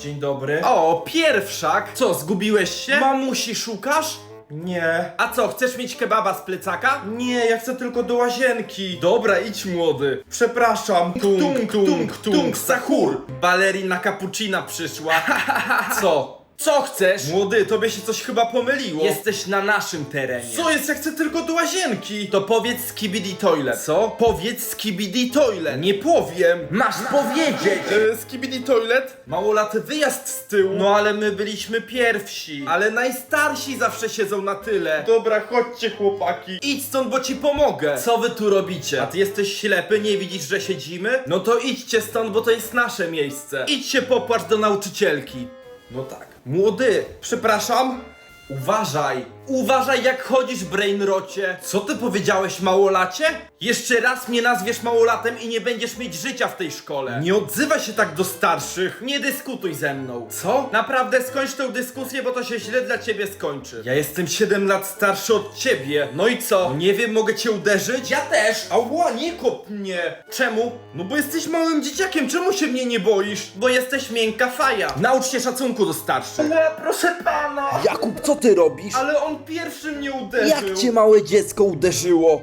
Dzień dobry. O, pierwszak! Co, zgubiłeś się? Mamusi szukasz? Nie. A co, chcesz mieć kebaba z plecaka? Nie, ja chcę tylko do łazienki. Dobra, idź młody. Przepraszam. Tung, tung, tung, sahur. Balerina cappuccina przyszła. Co? Co chcesz? Młody, tobie się coś chyba pomyliło. Jesteś na naszym terenie. Co jest? Ja chcę tylko do łazienki. To powiedz skibidi toilet. Co? Powiedz skibidi toilet. Nie powiem. Masz powiedzieć! E, skibidi toilet? Małolaty wyjazd z tyłu. No ale my byliśmy pierwsi. Ale najstarsi zawsze siedzą na tyle. Dobra, chodźcie chłopaki. Idź stąd, bo ci pomogę. Co wy tu robicie? A ty jesteś ślepy, nie widzisz, że siedzimy? No to idźcie stąd, bo to jest nasze miejsce. Idź się popłacz do nauczycielki. No tak. Młody, Przepraszam. Uważaj. Uważaj jak chodzisz, brainrocie. Co ty powiedziałeś, małolacie? Jeszcze raz mnie nazwiesz małolatem i nie będziesz mieć życia w tej szkole. Nie odzywaj się tak do starszych. Nie dyskutuj ze mną. Co? Naprawdę skończ tę dyskusję, bo to się źle dla ciebie skończy. Ja jestem 7 lat starszy od ciebie. No i co? Nie wiem, mogę cię uderzyć? Ja też. Ała, nie kop mnie. Czemu? No bo jesteś małym dzieciakiem, czemu się mnie nie boisz? Bo jesteś miękka faja. Naucz się szacunku do starszych. Ale proszę pana. Jakub, co ty robisz? Ale on pierwszy mnie uderzył. Jak cię małe dziecko uderzyło?